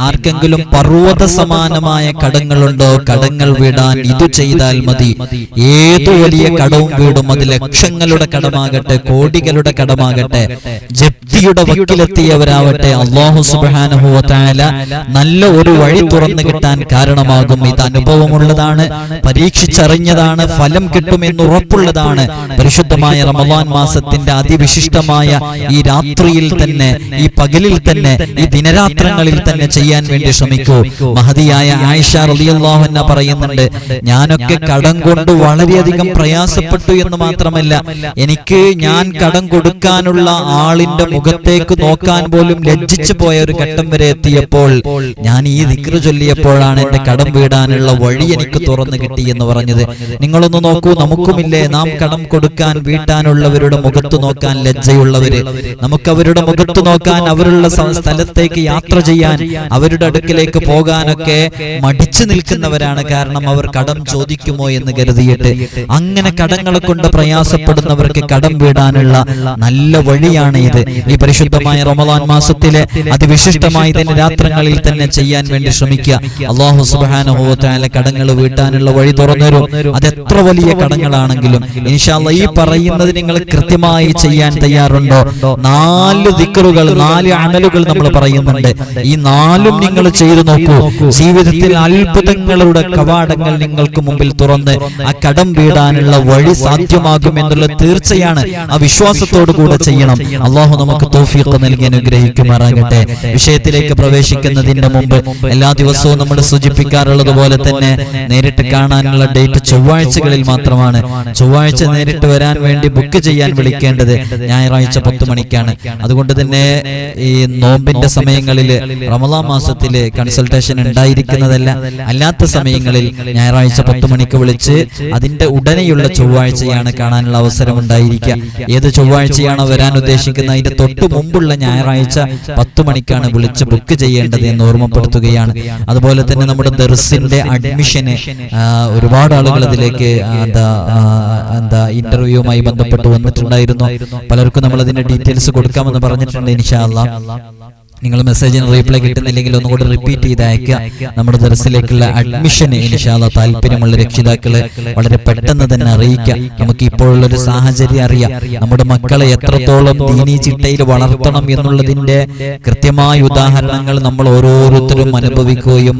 ആർക്കെങ്കിലും പർവത സമാനമായ കടങ്ങളുണ്ടോ? കടങ്ങൾ വീടാൻ ഇത് ചെയ്താൽ മതി. ഏതു വലിയ കടവും വീടും അത് ലക്ഷങ്ങളുടെ കടമാകട്ടെ കോടികളുടെ കടമാകട്ടെ. ജപ്തിയുടെ വക്കിലെത്തിയവരാവട്ടെ. അള്ളാഹു തആല നല്ല ഒരു വഴി തുറന്നു കിട്ടാൻ കാരണമാകും. ഇത് അനുഭവമുള്ളതാണ്. പരീക്ഷിച്ചറിഞ്ഞതാണ്. ഫലം കിട്ടുമെന്ന് ഉറപ്പുള്ളതാണ്. പരിശുദ്ധമായ റമദാൻ മാസത്തിന്റെ അതിവിശിഷ്ടമായ ഈ രാത്രിയിൽ തന്നെ ഈ പകലിൽ തന്നെ ഈ ദിനരാത്രങ്ങളിൽ തന്നെ ചെയ്യാൻ വേണ്ടി ശ്രമിക്കൂ. മഹതിയായ ആയിഷ റളിയല്ലാഹു അൻഹ പറയുന്നുണ്ട് ഞാനൊക്കെ കടം കൊണ്ട് വളരെയധികം പ്രയാസപ്പെട്ടു എന്ന് മാത്രമല്ല എനിക്ക് ഞാൻ കടം കൊടുക്കാനുള്ള ആളിന്റെ മുഖത്തേക്ക് നോക്കാൻ പോലും ലജ്ജിച്ചു പോയ ഒരു ഘട്ടം വരെ എത്തിയപ്പോൾ ഞാൻ ഈ ദിക്റ് ചൊല്ലിയപ്പോഴാണ് എന്റെ കടം വീടാനുള്ള വഴി എനിക്ക് തുറന്നു കിട്ടി എന്ന് പറഞ്ഞത്. നിങ്ങളൊന്ന് നോക്കൂ നമുക്കുമില്ലേ? നാം കടം കൊടുക്കാൻ വീട്ടാനുള്ളവരുടെ മുഖത്ത് നോക്കാൻ ലജ്ജയുള്ളവര്. നമുക്ക് അവരുടെ മുഖത്ത് നോക്കാൻ അവരുള്ള സ്ഥലത്തേക്ക് യാത്ര ചെയ്യാൻ അവരുടെ അടുക്കിലേക്ക് പോകാനൊക്കെ മടിച്ചു നിൽക്കുന്നവരാണ് കാരണം അവർ കടം ചോദിക്കുമോ എന്ന് കരുതിയിട്ട് അങ്ങനെ കടങ്ങളെ കൊണ്ട് പ്രയാസപ്പെടുന്നവർക്ക് കടം വീടാനുള്ള നല്ല വഴിയാണ് ഇത്. ഈ പരിശുദ്ധമായ റമദാൻ മാസത്തിലെ അതിവിശിഷ്ടമായി തന്നെ രാത്രങ്ങളിൽ തന്നെ ചെയ്യാൻ വേണ്ടി ശ്രമിക്കുക. അള്ളാഹു സുബാനുഭവത്തായ കടങ്ങൾ വീട്ടാനുള്ള വഴി തുറന്നുതരും അതെത്ര വലിയ കടങ്ങളാണെങ്കിലും ഇൻഷാല്ല ഈ പറയുന്നത് നിങ്ങൾ കൃത്യമായി ചെയ്യാൻ തയ്യാറുണ്ടോ? നാല് ദിക്കറുകൾ നാല് അമലുകൾ നമ്മൾ പറയുന്നുണ്ട്. ഈ നാലും നിങ്ങൾ ചെയ്തു നോക്കൂ. ജീവിതത്തിൽ അത്ഭുതങ്ങളുടെ കവാടങ്ങൾ നിങ്ങൾക്ക് മുമ്പിൽ തുറന്ന് ആ കടം വീടാനുള്ള വഴി സാധ്യമാകും എന്നുള്ള തീർച്ചയാണ് ആ വിശ്വാസത്തോടു കൂടെ ചെയ്യണം. അള്ളാഹു നമുക്ക് തോഫീഖ് നൽകി അനുഗ്രഹിക്കുമാറാകട്ടെ. വിഷയത്തിലേക്ക് പ്രവേശിക്കുന്നതിന്റെ മുമ്പ് എല്ലാ ദിവസവും നമ്മൾ സൂചിപ്പിക്കാറുള്ളത് പോലെ തന്നെ നേരിട്ട് കാണാനുള്ള ഡേറ്റ് ചൊവ്വാഴ്ചകളിൽ മാത്രമാണ്. ചൊവ്വാഴ്ച നേരിട്ട് വരാൻ വേണ്ടി ബുക്ക് ചെയ്യാൻ വിളിക്കേണ്ടത് ഞായറാഴ്ച പത്ത് മണിക്കാണ്. അതുകൊണ്ട് തന്നെ ഈ നോമ്പിന്റെ സമയങ്ങളിൽ റമദാ മാസത്തിൽ കൺസൾട്ടേഷൻ ഉണ്ടായിരിക്കുന്നതല്ല. അല്ലാത്ത സമയങ്ങളിൽ ഞായറാഴ്ച പത്ത് മണിക്ക് വിളിച്ച് അതിന്റെ ഉടനെയുള്ള ചൊവ്വാഴ്ചയാണ് കാണാനുള്ള അവസരം ഉണ്ടായിരിക്കുക. ഏത് ചൊവ്വാഴ്ചയാണോ വരാൻ ഉദ്ദേശിക്കുന്ന അതിന്റെ തൊട്ട് മുമ്പുള്ള ഞായറാഴ്ച പത്ത് മണിക്കാണ് വിളിച്ച് ബുക്ക് ചെയ്യേണ്ടത് എന്ന് ഓർമ്മപ്പെടുത്തുകയാണ്. അതുപോലെ തന്നെ നമ്മുടെ ദർസിന്റെ അഡ്മിഷന് ഒരുപാട് ആളുകൾ അതിലേക്ക് എന്താ എന്താ ഇന്റർവ്യൂവുമായി ബന്ധപ്പെട്ട് വന്നിട്ടുണ്ടായിരുന്നു. പലർക്കും നമ്മൾ അതിന്റെ ഡീറ്റെയിൽസ് കൊടുക്കാമെന്ന് പറഞ്ഞിട്ടുണ്ട് ഇൻഷാല്ല നിങ്ങൾ മെസ്സേജിന് റീപ്ലൈ കിട്ടുന്നില്ലെങ്കിൽ ഒന്നുകൂടി റിപ്പീറ്റ് ചെയ്ത് അയക്കുക നമ്മുടെ ദർസിലേക്കുള്ള അഡ്മിഷന് ഇൻഷാല്ല താല്പര്യമുള്ള രക്ഷിതാക്കളെ വളരെ പെട്ടെന്ന് തന്നെ അറിയിക്കുക നമുക്ക് ഇപ്പോഴുള്ള ഒരു സാഹചര്യം അറിയാം. നമ്മുടെ മക്കളെ എത്രത്തോളം ദീനി ചിട്ടയിൽ വളർത്തണം എന്നുള്ളതിന്റെ കൃത്യമായ ഉദാഹരണങ്ങൾ നമ്മൾ ഓരോരുത്തരും അനുഭവിക്കുകയും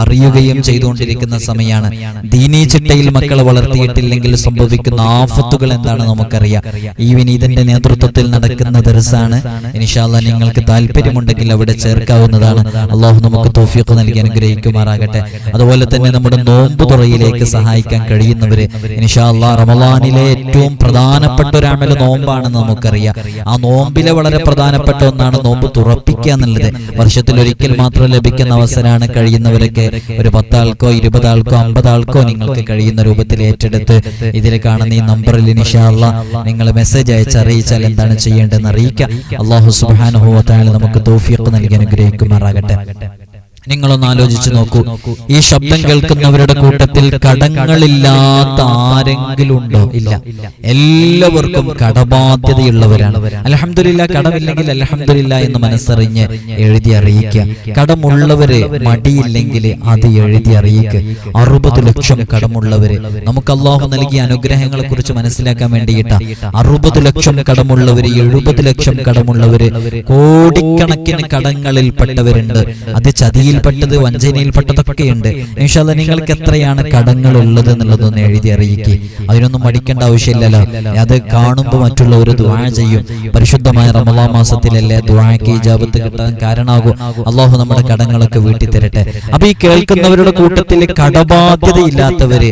അറിയുകയും ചെയ്തുകൊണ്ടിരിക്കുന്ന സമയമാണ്. ദീനി ചിട്ടയിൽ മക്കളെ വളർത്തിയിട്ടില്ലെങ്കിൽ സംഭവിക്കുന്ന ആഫത്തുകൾ എന്താണ് നമുക്കറിയാം. ഈ വിനീതന്റെ നേതൃത്വത്തിൽ നടക്കുന്ന ദർസാണ്. ഇൻഷാല്ല നിങ്ങൾക്ക് താല്പര്യമുണ്ടെങ്കിൽ അവിടെ ചേർക്കാവുന്നതാണ്. അള്ളാഹു നമുക്ക് തോഫിയൊക്കെ നൽകി അനുഗ്രഹിക്കുമാറാകട്ടെ. അതുപോലെ തന്നെ നമ്മുടെ നോമ്പ് തുറയിലേക്ക് സഹായിക്കാൻ കഴിയുന്നവര് ഇൻഷാല്ല റമലാനിലെ ഏറ്റവും പ്രധാനപ്പെട്ട ഒരു അമൽ നോമ്പാണെന്ന് നമുക്കറിയാം. ആ നോമ്പിലെ വളരെ പ്രധാനപ്പെട്ട ഒന്നാണ് നോമ്പ് തുറപ്പിക്കുക എന്നുള്ളത്. വർഷത്തിൽ ഒരിക്കൽ മാത്രം ലഭിക്കുന്ന അവസരമാണ് കഴിയുന്നവരൊക്കെ ഒരു പത്താൾക്കോ ഇരുപതാൾക്കോ അമ്പതാൾക്കോ നിങ്ങൾക്ക് കഴിയുന്ന രൂപത്തിൽ ഏറ്റെടുത്ത് ഇതിൽ കാണുന്ന ഈ നമ്പറിൽ ഇൻഷാല്ല നിങ്ങൾ മെസ്സേജ് അയച്ച് അറിയിച്ചാൽ എന്താണ് ചെയ്യേണ്ടതെന്ന് അറിയിക്കാം. അള്ളാഹു സുബാനുഭവത്തായാലും നമുക്ക് തോഫിയൊക്കെ നൽകി അനുഗ്രഹിക്കുമാറാകട്ടെ. നിങ്ങളൊന്ന് ആലോചിച്ച് നോക്കൂ. ഈ ശബ്ദം കേൾക്കുന്നവരുടെ കൂട്ടത്തിൽ കടങ്ങളില്ലാത്ത ആരെങ്കിലും ഉണ്ടോ? ഇല്ല. എല്ലാവർക്കും കടബാധ്യതയുള്ളവരാണ്. അലഹമില്ല കടമില്ലെങ്കിൽ അലഹമില്ല എന്ന് മനസ്സറിഞ്ഞ് എഴുതി അറിയിക്കുക. കടമുള്ളവരെ മടിയില്ലെങ്കിൽ അത് എഴുതി അറിയിക്കുക. അറുപത് ലക്ഷം കടമുള്ളവര്. നമുക്ക് അള്ളാഹു നൽകിയ അനുഗ്രഹങ്ങളെ കുറിച്ച് മനസ്സിലാക്കാൻ വേണ്ടിയിട്ട. അറുപത് ലക്ഷം കടമുള്ളവര് എഴുപത് ലക്ഷം കടമുള്ളവര് കോടിക്കണക്കിന് കടങ്ങളിൽപ്പെട്ടവരുണ്ട്. അത് ചതിയിൽപ്പെട്ടത് വഞ്ചനയിൽപ്പെട്ടതൊക്കെയുണ്ട്. നിഷാദ നിങ്ങൾക്ക് എത്രയാണ് കടങ്ങൾ ഉള്ളത് എന്നുള്ളതൊന്ന് എഴുതി അറിയിക്കുക അതിനൊന്നും മടിക്കേണ്ട ആവശ്യമില്ലല്ലോ. അത് കാണുമ്പോൾ മറ്റുള്ളവർ ദുആ ചെയ്യും. പരിശുദ്ധമായ റമലാ മാസത്തിലല്ലേ ദുആക്ക് ഇജാബത്ത് കിട്ടാൻ കാരണമാകും. അള്ളാഹു നമ്മുടെ കടങ്ങളൊക്കെ വീട്ടിൽ തരട്ടെ. അപ്പൊ ഈ കേൾക്കുന്നവരുടെ കൂട്ടത്തിൽ കടബാധ്യതയില്ലാത്തവര്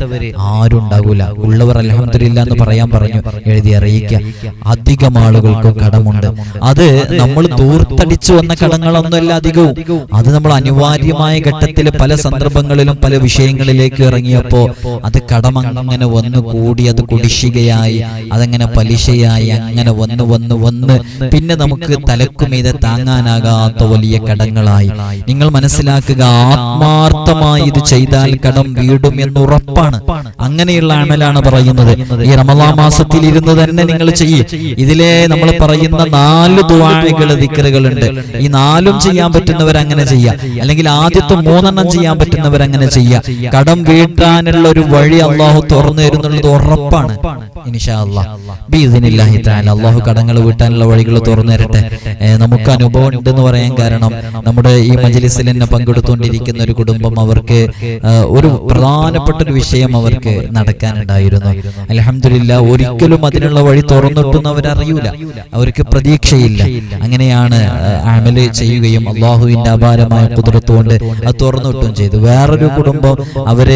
ആരും ഉണ്ടാകൂല ഉള്ളവർ അലഹമില്ല എന്ന് പറയാൻ പറഞ്ഞു എഴുതി അറിയിക്കുക അധികം ആളുകൾക്കും കടമുണ്ട്. അത് നമ്മൾ തൂർത്തടിച്ചു വന്ന കടങ്ങളൊന്നുമല്ല അധികവും. അത് നമ്മൾ അനിവാര്യ അനിവാര്യമായ ഘട്ടത്തിൽ പല സന്ദർഭങ്ങളിലും പല വിഷയങ്ങളിലേക്ക് ഇറങ്ങിയപ്പോ അത് കടം അങ്ങനെ വന്നു കൂടി അത് കുടിശ്ശികയായി അതങ്ങനെ പലിശയായി അങ്ങനെ വന്ന് വന്ന് വന്ന് പിന്നെ നമുക്ക് തലക്കുമീതെ താങ്ങാനാകാത്ത വലിയ കടങ്ങളായി. നിങ്ങൾ മനസ്സിലാക്കുക ആത്മാർത്ഥമായി ഇത് ചെയ്താൽ കടം വീടും എന്ന് ഉറപ്പാണ്. അങ്ങനെയുള്ള അമലാണ് പറയുന്നത്. ഈ റമദാ മാസത്തിൽ ഇരുന്ന് തന്നെ നിങ്ങൾ ചെയ്യും. ഇതിലെ നമ്മൾ പറയുന്ന നാല് ദുവാഴകൾ ദിക്കറുകളുണ്ട് ഈ നാലും ചെയ്യാൻ പറ്റുന്നവർ അങ്ങനെ ചെയ്യാം. അല്ലെങ്കിൽ ആദ്യത്തെ മൂന്നെണ്ണം ചെയ്യാൻ പറ്റുന്നവർ അങ്ങനെ ചെയ്യാം. കടം വീട്ടാനുള്ള ഒരു വഴി അള്ളാഹു തുറന്നു തരുന്നുള്ളത് ഉറപ്പാണ്. അള്ളാഹു കടങ്ങൾ വീട്ടാനുള്ള വഴികൾ തുറന്നു തരട്ടെ. നമുക്ക് അനുഭവം ഉണ്ടെന്ന് പറയാൻ കാരണം നമ്മുടെ ഈ മജലിസിൽ തന്നെ പങ്കെടുത്തുകൊണ്ടിരിക്കുന്ന ഒരു കുടുംബം അവർക്ക് ഒരു പ്രധാനപ്പെട്ട ഒരു വിഷയം അവർക്ക് നടക്കാനുണ്ടായിരുന്നു. അലഹമില്ല ഒരിക്കലും അതിനുള്ള വഴി തുറന്നിട്ടൊന്നും അവരറിയൂല അവർക്ക് പ്രതീക്ഷയില്ല. അങ്ങനെയാണ് അമൽ ചെയ്യുകയും അള്ളാഹുവിന്റെ അപാരമായ കുതിരത്തുകൊണ്ട് അത് തുറന്നിട്ടും ചെയ്തു. വേറൊരു കുടുംബം അവർ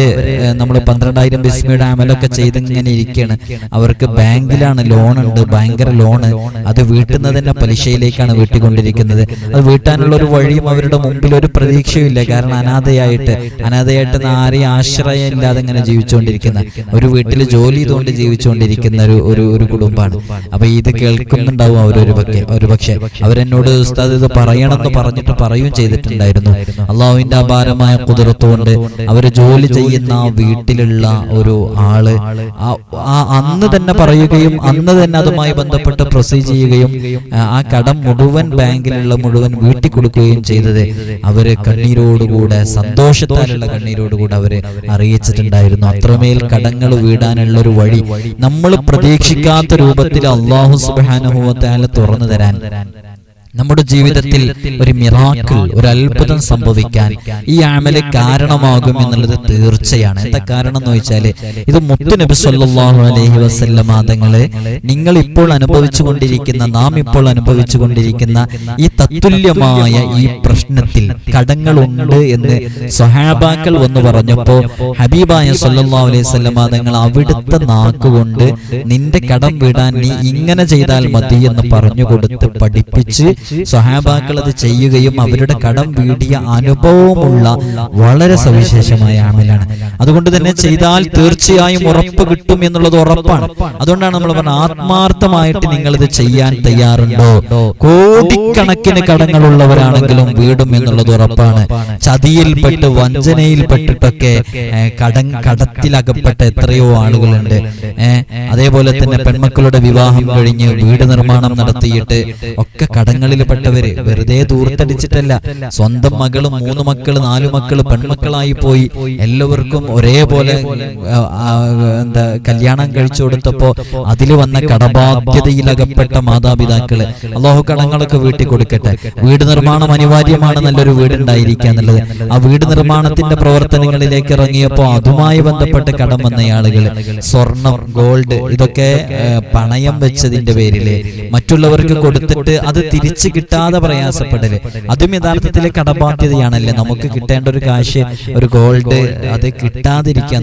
നമ്മൾ പന്ത്രണ്ടായിരം ബിസ്മിയുടെ അമലൊക്കെ ചെയ്ത് ഇങ്ങനെ ഇരിക്കുകയാണ് അവർക്ക് ബാങ്കിലാണ് ലോൺ ഉണ്ട് ഭയങ്കര ലോണ്. അത് വീട്ടുന്നത് തന്നെ പലിശയിലേക്കാണ് വീട്ടിക്കൊണ്ടിരിക്കുന്നത്. അത് വീട്ടാനുള്ള ഒരു വഴിയും അവരുടെ മുമ്പിൽ ഒരു പ്രതീക്ഷയുമില്ല. കാരണം അനാഥയായിട്ട് അനാഥയായിട്ട് ആരെയും ആശ്രയം ഇല്ലാതെ ഇങ്ങനെ ജീവിച്ചുകൊണ്ടിരിക്കുന്ന ഒരു വീട്ടിൽ ജോലി ചെയ്തുകൊണ്ട് ജീവിച്ചുകൊണ്ടിരിക്കുന്ന ഒരു ഒരു ഒരു കുടുംബമാണ്. അപ്പൊ ഇത് കേൾക്കുന്നുണ്ടാവും അവരൊരു പക്ഷേ ഒരു പക്ഷെ. അവരെന്നോട് ഉസ്താദ് ഇത് പറയണമെന്ന് പറഞ്ഞിട്ട് പറയുകയും ചെയ്തിട്ടുണ്ടായിരുന്നു. അള്ളാഹുവിന്റെ അപാരമായ കുതിരത്തുകൊണ്ട് അവർ ജോലി ചെയ്യുന്ന വീട്ടിലുള്ള ഒരു ആൾ ആ- അന്ന് തന്നെ പറയുകയും അന്ന് തന്നെ അതുമായി ബന്ധപ്പെട്ട് പ്രൊസീജ് ചെയ്യുകയും ആ കടം മുഴുവൻ ബാങ്കിലുള്ള മുഴുവൻ വീട്ടിൽ കൊടുക്കുകയും ചെയ്തത് അവർ കണ്ണീരോടുകൂടെ സന്തോഷത്താലുള്ള കണ്ണീരോടുകൂടെ അവർ അറിയിച്ചിട്ടുണ്ടായിരുന്നു. അത്രമേൽ കടങ്ങൾ വീടാനുള്ള ഒരു വഴി നമ്മൾ പ്രതീക്ഷിക്കാത്ത രൂപത്തിൽ അള്ളാഹു സുബാനുഭവത്താല തുറന്നു തരാൻ. നമ്മുടെ ജീവിതത്തിൽ ഒരു മിറാക്കിൾ ഒരു അത്ഭുതം സംഭവിക്കാൻ ഈ അമൽ കാരണമാകും എന്നുള്ളത് തീർച്ചയാണ്. എന്താ കാരണം എന്ന് വെച്ചാൽ ഇത് മുത്തു നബി സല്ലല്ലാഹു അലൈഹി വസല്ലമ തങ്ങൾ നിങ്ങൾ ഇപ്പോൾ അനുഭവിച്ചു കൊണ്ടിരിക്കുന്ന നാം ഇപ്പോൾ അനുഭവിച്ചു കൊണ്ടിരിക്കുന്ന ഈ തത്തുല്യമായ ഈ പ്രശ്നത്തിൽ കടങ്ങളുണ്ട് എന്ന് സഹാബാക്കൾ വന്ന് പറഞ്ഞപ്പോ ഹബീബായ സല്ലല്ലാഹു അലൈഹി വസല്ലമ തങ്ങൾ അവിടുത്തെ നാക്കുകൊണ്ട് നിന്റെ കടം വിടാൻ നീ ഇങ്ങനെ ചെയ്താൽ മതി എന്ന് പറഞ്ഞു കൊടുത്ത് പഠിപ്പിച്ച് സ്വഹാബാക്കൾ അത് ചെയ്യുകയും അവരുടെ കടം വീടിയ അനുഭവമുള്ള വളരെ സവിശേഷമായ അമലാണ്. അതുകൊണ്ട് തന്നെ ചെയ്താൽ തീർച്ചയായും ഉറപ്പ് കിട്ടും എന്നുള്ളത് ഉറപ്പാണ്. അതുകൊണ്ടാണ് നമ്മൾ പറഞ്ഞത് ആത്മാർത്ഥമായിട്ട് നിങ്ങൾ ഇത് ചെയ്യാൻ തയ്യാറുണ്ടോ? കോടിക്കണക്കിന് കടങ്ങളുള്ളവരാണെങ്കിലും വീടും എന്നുള്ളത് ഉറപ്പാണ്. ചതിയിൽപ്പെട്ട് വഞ്ചനയിൽപ്പെട്ടിട്ടൊക്കെ കട കടം കടത്തിലകപ്പെട്ട എത്രയോ ആളുകളുണ്ട്. അതേപോലെ തന്നെ പെൺമക്കളുടെ വിവാഹം കഴിഞ്ഞ് വീട് നിർമ്മാണം നടത്തിയിട്ട് ഒക്കെ കടങ്ങളിൽപ്പെട്ടവര് വെറുതെ ദൂർത്തടിച്ചിട്ടല്ല. സ്വന്തം മകൾ മൂന്ന് മക്കൾ നാലു മക്കൾ പെൺമക്കളായി പോയി. എല്ലാവർക്കും ഒരേപോലെ എന്താ കല്യാണം കഴിച്ചു കൊടുത്തപ്പോ അതിൽ വന്ന കടബാധ്യതയിലകപ്പെട്ട മാതാപിതാക്കൾ. അള്ളാഹു കടങ്ങളൊക്കെ വീട്ടിൽ കൊടുക്കട്ടെ. വീട് നിർമ്മാണം അനിവാര്യമാണ് നല്ലൊരു വീടുണ്ടായിരിക്കുക എന്നുള്ളത്. ആ വീട് നിർമ്മാണത്തിന്റെ പ്രവർത്തനങ്ങളിലേക്ക് ഇറങ്ങിയപ്പോ അതുമായി ബന്ധപ്പെട്ട് കടം വന്ന ആളുകൾ സ്വർണം ഗോൾഡ് ഇതൊക്കെ പണയം വെച്ചതിന്റെ പേരിൽ മറ്റുള്ളവർക്ക് കൊടുത്തിട്ട് അത് തിരിച്ചു കിട്ടാതെ പ്രയാസപ്പെടൽ. അതും യഥാർത്ഥത്തിലെ കടബാധ്യതയാണല്ലേ. നമുക്ക് കിട്ടേണ്ട ഒരു കാശ് ഒരു ഗോൾഡ് അത് കിട്ടാതിരിക്കുക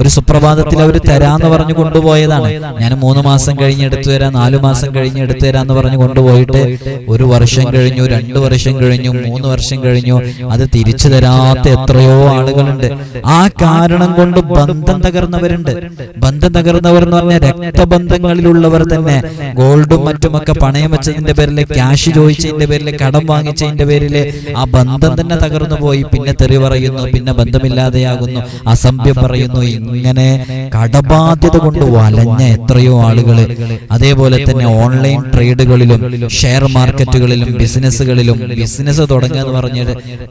ഒരു സുപ്രഭാതത്തിൽ അവർ തരാന്ന് പറഞ്ഞു കൊണ്ടുപോയതാണ്. ഞാൻ മൂന്ന് മാസം കഴിഞ്ഞ് എടുത്തു തരാം നാലു മാസം കഴിഞ്ഞ് എടുത്തു തരാന്ന് പറഞ്ഞു കൊണ്ടുപോയിട്ട് ഒരു വർഷം കഴിഞ്ഞു രണ്ടു വർഷം കഴിഞ്ഞു മൂന്ന് വർഷം കഴിഞ്ഞു അത് തിരിച്ചു തരാത്ത എത്രയോ ആളുകളുണ്ട്. ആ കാരണം കൊണ്ട് ബന്ധം തകർന്നവരുണ്ട്. ബന്ധം തകർന്നവർ എന്ന് പറഞ്ഞാൽ രക്തബന്ധങ്ങളിലുള്ളവർ തന്നെ. ഗോൾഡും മറ്റുമൊക്കെ പണയം വെച്ചതിന്റെ പേരിൽ ക്യാഷ് ചോദിച്ചതിന്റെ പേരിൽ കടം വാങ്ങിച്ചതിന്റെ പേരിൽ ആ ബന്ധം തന്നെ തകർന്നു പോയി പിന്നെ തെറി പറയുന്നു പിന്നെ ബന്ധമില്ലാതെയാകുന്നു. അസഭ്യം പറയുന്നു ഇങ്ങനെ കടബാധ്യത കൊണ്ട് വലഞ്ഞ എത്രയോ ആളുകൾ അതേപോലെ തന്നെ ഓൺലൈൻ ട്രേഡുകളിലും ഷെയർ മാർക്കറ്റുകളിലും ബിസിനസ്സുകളിലും ബിസിനസ് തുടങ്ങുക എന്ന് പറഞ്ഞ്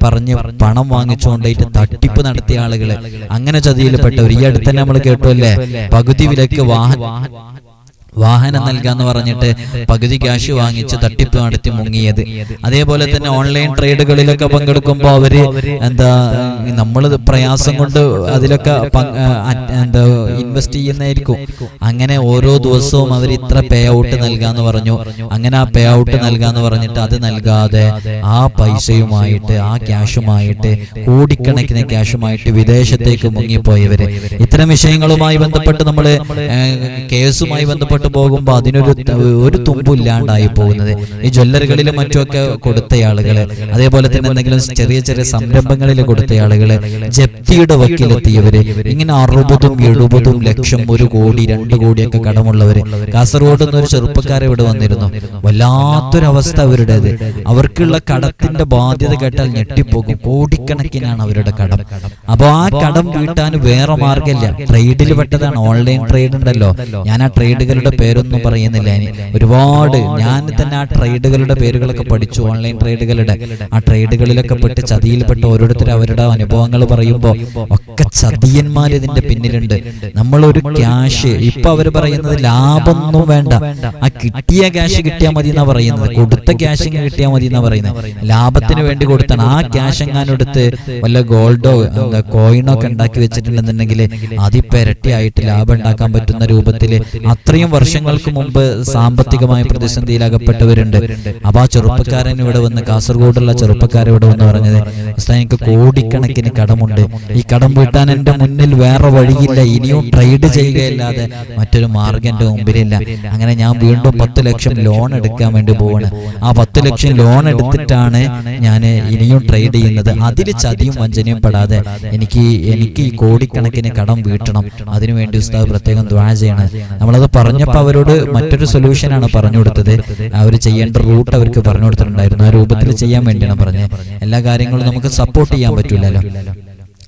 പറഞ്ഞ് പണം വാങ്ങിച്ചുകൊണ്ടായിട്ട് തട്ടിപ്പ് നടത്തിയ ആളുകൾ അങ്ങനെ ചതിയിൽപ്പെട്ടവർ ഈ അടുത്ത് തന്നെ നമ്മൾ കേട്ടു അല്ലേ? പകുതി വിലക്ക് വാഹന വാഹനം നൽകാന്ന് പറഞ്ഞിട്ട് പകുതി ക്യാഷ് വാങ്ങിച്ച് തട്ടിപ്പ് നടത്തി മുങ്ങിയത്. അതേപോലെ തന്നെ ഓൺലൈൻ ട്രേഡുകളിലൊക്കെ പങ്കെടുക്കുമ്പോൾ അവർ എന്താ നമ്മൾ പ്രയാസം കൊണ്ട് അതിലൊക്കെ എന്താ ഇൻവെസ്റ്റ് ചെയ്യുന്നതായിരിക്കും. അങ്ങനെ ഓരോ ദിവസവും അവർ ഇത്ര പേ ഔട്ട് നൽകാന്ന് പറഞ്ഞു. അങ്ങനെ ആ പേ ഔട്ട് നൽകാന്ന് പറഞ്ഞിട്ട് അത് നൽകാതെ ആ പൈസയുമായിട്ട് ആ ക്യാഷുമായിട്ട് കോടിക്കണക്കിന് ക്യാഷുമായിട്ട് വിദേശത്തേക്ക് മുങ്ങിപ്പോയവര്. ഇത്തരം വിഷയങ്ങളുമായി ബന്ധപ്പെട്ട് നമ്മൾ കേസുമായി ബന്ധപ്പെട്ട് ബന്ധപ്പെട്ട് പോകുമ്പോൾ അതിനൊരു ഒരു തുമ്പില്ലാണ്ടായി പോകുന്നത്. ഈ ജ്വല്ലറികളിൽ മറ്റുമൊക്കെ കൊടുത്ത ആളുകൾ അതേപോലെ തന്നെ എന്തെങ്കിലും ചെറിയ ചെറിയ സംരംഭങ്ങളിൽ കൊടുത്ത ആളുകൾ ജപ്തിയുടെ വക്കീലെത്തിയവര് ഇങ്ങനെ അറുപതും എഴുപതും ലക്ഷം ഒരു കോടി രണ്ട് കോടിയൊക്കെ കടമുള്ളവര്. കാസർഗോഡ് നിന്ന് ഒരു ചെറുപ്പക്കാരെ ഇവിടെ വന്നിരുന്നു. വല്ലാത്തൊരവസ്ഥ അവരുടേത്. അവർക്കുള്ള കടത്തിന്റെ ബാധ്യത കേട്ടാൽ ഞെട്ടിപ്പോകും. കോടിക്കണക്കിനാണ് അവരുടെ കടം. അപ്പൊ ആ കടം വീട്ടാൻ വേറെ മാർഗമില്ല ട്രേഡിൽ പെട്ടതാണ്. ഓൺലൈൻ ട്രേഡ് ഉണ്ടല്ലോ. ഞാൻ ആ ട്രേഡുകളുടെ പേരൊന്നും പറയുന്നില്ല ഇനി. ഒരുപാട് ഞാൻ തന്നെ ആ ട്രേഡുകളുടെ പേരുകളൊക്കെ പഠിച്ചു ഓൺലൈൻ ട്രേഡുകളുടെ ആ ട്രേഡുകളിലൊക്കെ പെട്ട് ചതിയിൽപ്പെട്ട് ഓരോരുത്തർ അവരുടെ അനുഭവങ്ങൾ പറയുമ്പോൾ ഒക്കെ ചതിയന്മാർ ഇതിന്റെ പിന്നിലുണ്ട്. നമ്മളൊരു ക്യാഷ്. ഇപ്പൊ അവർ പറയുന്നത് ലാഭമൊന്നും വേണ്ട. ആ കിട്ടിയ ക്യാഷ് കിട്ടിയാൽ മതി എന്നാ പറയുന്നത്. കൊടുത്ത ക്യാഷ് കിട്ടിയാൽ മതി എന്നാ പറയുന്നത്. ലാഭത്തിന് വേണ്ടി കൊടുത്താണ് ആ ക്യാഷ് എങ്ങാനെടുത്ത് വല്ല ഗോൾഡോ എന്താ കോയിനോ ഒക്കെ ഉണ്ടാക്കി വെച്ചിട്ടുണ്ടെന്നുണ്ടെങ്കിൽ അതിപ്പരട്ടിയായിട്ട് ലാഭം ഉണ്ടാക്കാൻ പറ്റുന്ന രൂപത്തിൽ അത്രയും വർഷങ്ങൾക്ക് മുമ്പ് സാമ്പത്തികമായ പ്രതിസന്ധിയിൽ അകപ്പെട്ടവരുണ്ട് അപ്പൊ ആ ചെറുപ്പക്കാരൻ ഇവിടെ വന്ന് കാസർഗോഡുള്ള ചെറുപ്പക്കാരൻ ഇവിടെ വന്ന് പറഞ്ഞത് എനിക്ക് കോടിക്കണക്കിന് കടമുണ്ട്. ഈ കടം വീട്ടാൻ എന്റെ മുന്നിൽ വേറെ വഴിയില്ല. ഇനിയും ട്രേഡ് ചെയ്യുകയല്ലാതെ മറ്റൊരു മാർഗം എന്റെ മുമ്പിലില്ല. അങ്ങനെ ഞാൻ വീണ്ടും പത്ത് ലക്ഷം ലോൺ എടുക്കാൻ വേണ്ടി പോവാണ്. ആ പത്ത് ലക്ഷം ലോൺ എടുത്തിട്ടാണ് ഞാൻ ഇനിയും ട്രേഡ് ചെയ്യുന്നത്. അതിൽ ചതിയും വഞ്ചനയും പെടാതെ എനിക്ക് എനിക്ക് ഈ കോടിക്കണക്കിന് കടം വീട്ടണം. അതിനുവേണ്ടി ഉസ്താദ് പ്രത്യേകം ദ്വാ ചെയ്യണം. നമ്മളത് പറഞ്ഞപ്പോൾ അവരോട് മറ്റൊരു സൊല്യൂഷൻ ആണ് പറഞ്ഞു കൊടുത്തത്. അവർ ചെയ്യേണ്ട റൂട്ട് അവർക്ക് പറഞ്ഞു കൊടുത്തിട്ടുണ്ടായിരുന്നു. ആ രൂപത്തിൽ ചെയ്യാൻ വേണ്ടിയാണ് പറഞ്ഞത്. എല്ലാ കാര്യങ്ങളും നമുക്ക് സപ്പോർട്ട് ചെയ്യാൻ പറ്റില്ലല്ലോ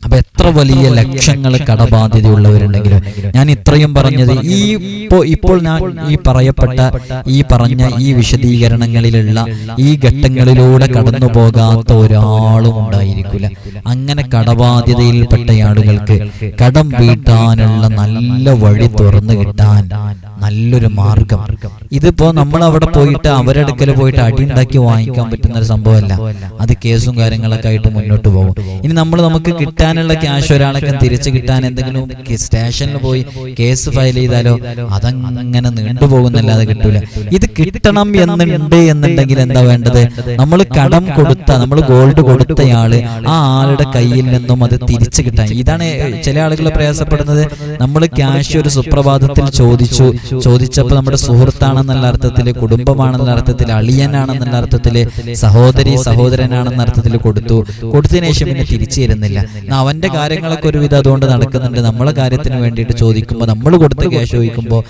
അപ്പൊ എത്ര വലിയ ലക്ഷങ്ങൾ കടബാധ്യതയുള്ളവരുണ്ടെങ്കിലും ഞാൻ ഇത്രയും പറഞ്ഞത് ഈ ഇപ്പോ ഇപ്പോൾ ഞാൻ ഈ പറയപ്പെട്ട ഈ പറഞ്ഞ ഈ വിശദീകരണങ്ങളിലുള്ള ഈ ഘട്ടങ്ങളിലൂടെ കടന്നു പോകാത്ത ഒരാളും ഉണ്ടായിരിക്കില്ല അങ്ങനെ കടബാധ്യതയിൽപ്പെട്ട ആളുകൾക്ക് കടം വീട്ടാനുള്ള നല്ല വഴി തുറന്നു കിട്ടാൻ നല്ലൊരു മാർഗം. ഇതിപ്പോ നമ്മൾ അവിടെ പോയിട്ട് അവരടുക്കൽ പോയിട്ട് അടിയുണ്ടാക്കി വാങ്ങിക്കാൻ പറ്റുന്ന ഒരു സംഭവമല്ല. അത് കേസും കാര്യങ്ങളൊക്കെ ആയിട്ട് മുന്നോട്ട് പോകും. ഇനി നമ്മൾ നമുക്ക് കിട്ടാനുള്ള ക്യാഷ് ഒരാളൊക്കെ തിരിച്ചു കിട്ടാൻ എന്തെങ്കിലും സ്റ്റേഷനിൽ പോയി കേസ് ഫയൽ ചെയ്താലോ അതങ്ങനെ നീണ്ടുപോകുന്നല്ലാതെ കിട്ടൂല. ഇത് കിട്ടണം എന്നുണ്ട് എന്നുണ്ടെങ്കിൽ എന്താ വേണ്ടത്? നമ്മൾ കടം കൊടുത്ത നമ്മൾ ഗോൾഡ് കൊടുത്തയാൾ ആ ആളുടെ കയ്യിൽ നിന്നും അത് തിരിച്ചു കിട്ടാൻ. ഇതാണ് ചില ആളുകൾ പ്രയാസപ്പെടുന്നത്. നമ്മൾ ക്യാഷ് ഒരു സുപ്രഭാതത്തിൽ ചോദിച്ചു ചോദിച്ചപ്പോൾ നമ്മുടെ സുഹൃത്താണെന്നുള്ള അർത്ഥത്തിൽ കുടുംബമാണെന്നുള്ള അർത്ഥത്തിൽ അളിയനാണെന്നുള്ള അർത്ഥത്തിൽ സഹോദരി സഹോദരനാണെന്ന അർത്ഥത്തിൽ കൊടുത്തു. കൊടുത്തതിന് ശേഷം പിന്നെ തിരിച്ചു തരുന്നില്ല അവന്റെ കാര്യങ്ങളൊക്കെ ഒരുവിധം അതുകൊണ്ട് നടക്കുന്നുണ്ട്. നമ്മളെ കാര്യത്തിന് വേണ്ടിയിട്ട് ചോദിക്കുമ്പോൾ നമ്മൾ കൊടുത്ത ക്യാഷ് ചോദിക്കുമ്പോൾ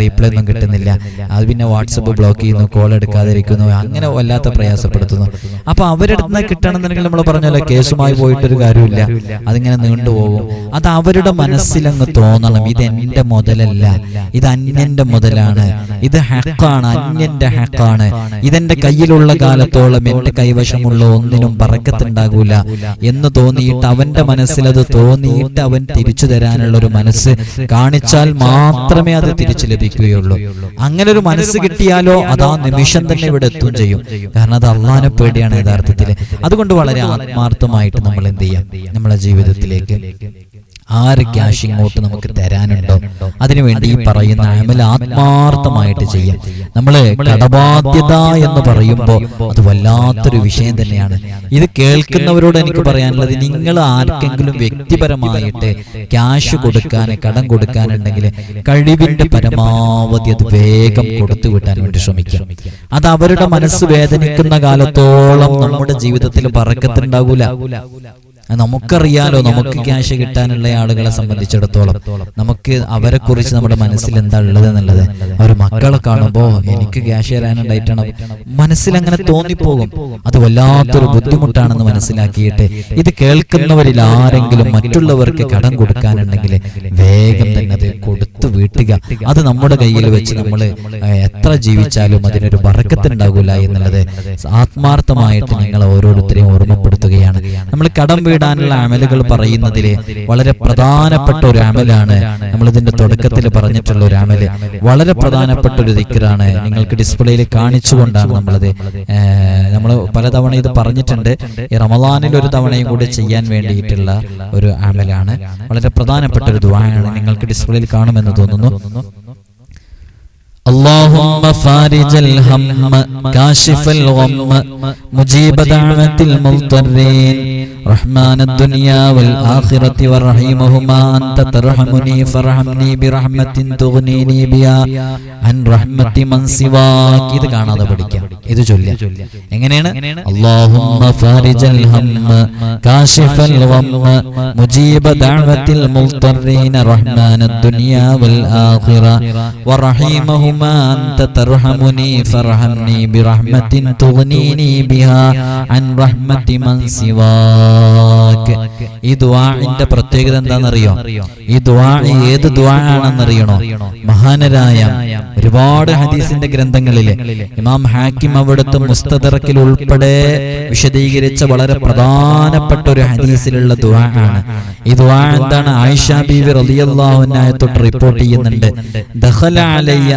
റീപ്ലൈ ഒന്നും കിട്ടുന്നില്ല. അത് പിന്നെ വാട്സപ്പ് ബ്ലോക്ക് ചെയ്യുന്നു കോൾ എടുക്കാതിരിക്കുന്നു അങ്ങനെ വല്ലാത്ത പ്രയാസപ്പെടുത്തുന്നു. അപ്പൊ അവരുടെ നിന്ന് കിട്ടണമെന്നുണ്ടെങ്കിൽ നമ്മൾ പറഞ്ഞല്ലോ കേസുമായി പോയിട്ടൊരു കാര്യമില്ല. അതിങ്ങനെ നീണ്ടുപോകും. അത് അവരുടെ മനസ്സിലങ്ങ് തോന്നണം ഇത് എന്റെ മുതലല്ല ഇത് അന്യന്റെ മുതലാണ്. ഇത് ഹക്കാണ്. അന്യന്റെ ഹക്കാണ്. ഇതെന്റെ കയ്യിലുള്ള കാലത്തോളം എന്റെ കൈവശമുള്ള ഒന്നിനും പറക്കത്തുണ്ടാകൂല. എന്ന് തോന്നിയിട്ട് അവന്റെ മനസ്സിലത് തോന്നിയിട്ട് അവൻ തിരിച്ചു തരാനുള്ള ഒരു മനസ്സ് കാണിച്ചാൽ മാത്രമേ അത് തിരിച്ചു ലഭിക്കുകയുള്ളൂ. അങ്ങനെ ഒരു മനസ്സ് കിട്ടിയാലോ അതാ ആ നിമിഷം തന്നെ ഇവിടെ എത്തും ചെയ്യും. കാരണം അത് അള്ളാനെ പേടിയാണ് യഥാർത്ഥത്തിൽ അതുകൊണ്ട് വളരെ ആത്മാർത്ഥമായിട്ട് നമ്മൾ എന്ത് ചെയ്യാം? നമ്മളെ ജീവിതത്തിലേക്ക് ആര് ക്യാഷ് ഇങ്ങോട്ട് നമുക്ക് തരാനുണ്ടോ? അതിനുവേണ്ടി ഈ പറയുന്ന അമൽ ആത്മാർത്ഥമായിട്ട് ചെയ്യാം. നമ്മൾ കടബാധ്യത എന്ന് പറയുമ്പോൾ അത് വല്ലാത്തൊരു വിഷയം തന്നെയാണ്. ഇത് കേൾക്കുന്നവരോട് എനിക്ക് പറയാനുള്ളത് നിങ്ങൾ ആർക്കെങ്കിലും വ്യക്തിപരമായിട്ട് ക്യാഷ് കൊടുക്കാൻ കടം കൊടുക്കാനുണ്ടെങ്കിൽ കഴിവിന്റെ പരമാവധി അത് വേഗം കൊടുത്തു വിട്ടാൻ വേണ്ടി ശ്രമിക്കാം അത് അവരുടെ മനസ്സ് വേദനിക്കുന്ന കാലത്തോളം നമ്മുടെ ജീവിതത്തിൽ പറക്കത്തുണ്ടാകൂല നമുക്കറിയാലോ നമുക്ക് ക്യാഷ് കിട്ടാനുള്ള ആളുകളെ സംബന്ധിച്ചിടത്തോളം നമുക്ക് അവരെ കുറിച്ച് നമ്മുടെ മനസ്സിൽ എന്താ ഉള്ളത് എന്നുള്ളത് അവർ മക്കളെ കാണുമ്പോ എനിക്ക് ക്യാഷ് തരാനുണ്ടായിട്ടാണ് മനസ്സിൽ അങ്ങനെ തോന്നിപ്പോകും? അത് വല്ലാത്തൊരു ബുദ്ധിമുട്ടാണെന്ന് മനസ്സിലാക്കിയിട്ട് ഇത് കേൾക്കുന്നവരിൽ ആരെങ്കിലും മറ്റുള്ളവർക്ക് കടം കൊടുക്കാനുണ്ടെങ്കിൽ വേഗം തന്നെ അത് കൊടുത്തു വീട്ടുക. അത് നമ്മുടെ കയ്യിൽ വെച്ച് നമ്മൾ എത്ര ജീവിച്ചാലും അതിനൊരു ഉണ്ടാകില്ല എന്നുള്ളത് ആത്മാർത്ഥമായിട്ട് നിങ്ങൾ ഓരോരുത്തരെയും ഓർമ്മപ്പെടുത്തുകയാണ്. നമ്മൾ കടം വീടാനുള്ള അമലുകൾ പറയുന്നതിൽ വളരെ പ്രധാനപ്പെട്ട ഒരു അമലാണ് നമ്മൾ ഇതിന്റെ തുടക്കത്തിൽ പറഞ്ഞിട്ടുള്ള ഒരു അമൽ. വളരെ പ്രധാനപ്പെട്ട ഒരു ദിക്കറാണ് നിങ്ങൾക്ക് ഡിസ്പ്ലേയിൽ കാണിച്ചുകൊണ്ടാണ് നമ്മളത് നമ്മൾ പലതവണ ഇത് പറഞ്ഞിട്ടുണ്ട്. ഈ റമദാനിൽ ഒരു തവണയും കൂടി ചെയ്യാൻ വേണ്ടിയിട്ടുള്ള ഒരു അമലാണ്. വളരെ പ്രധാനപ്പെട്ട ഒരു ദുആയാണ് നിങ്ങൾക്ക് ഡിസ്പ്ലേയിൽ കാണുമെന്ന് തോന്നുന്നു. اللهم فارج الهم كاشف الغم مجيب دعوة المضطرين رحمن الدنيا والآخرة ورحيمهما أنت ترحمني فارحمني برحمة تغنيني بها عن رحمة من سواك ഇത് കാണാതെ പഠിക്കാം ഇത് ചൊല്ലുക എങ്ങനെയാണ് اللهم فارج الهم كاشف الغم مجيب دعوة المضطرين رحمن الدنيا والآخرة ورحيمهما أنت ترحمني فارحمني برحمة تغنيني بها عن رحمة من سواك ഈ ദുആഇന്റെ പ്രത്യേകത എന്താണെന്നറിയോ ഈ ദുആ ഏത് ദുആ ആണെന്നറിയണോ മഹാനരായ ഒരുപാട് ഹദീസിന്റെ ഗ്രന്ഥങ്ങളിലെ ഇമാം ഹാക്കിം അവിടുത്തെ മുസ്തദറക്കിൽ ഉൾപ്പെടെ വിശദീകരിച്ച വളരെ പ്രധാനപ്പെട്ട ഒരു ഹദീസിലുള്ള ദുആ ആണ് ഈ ദുആ എന്താണ് ആയിഷ ബീവി റളിയല്ലാഹു അൻഹയെ തൊട്ട് റിപ്പോർട്ട് ചെയ്യുന്നുണ്ട് ദഖല അലയ്യ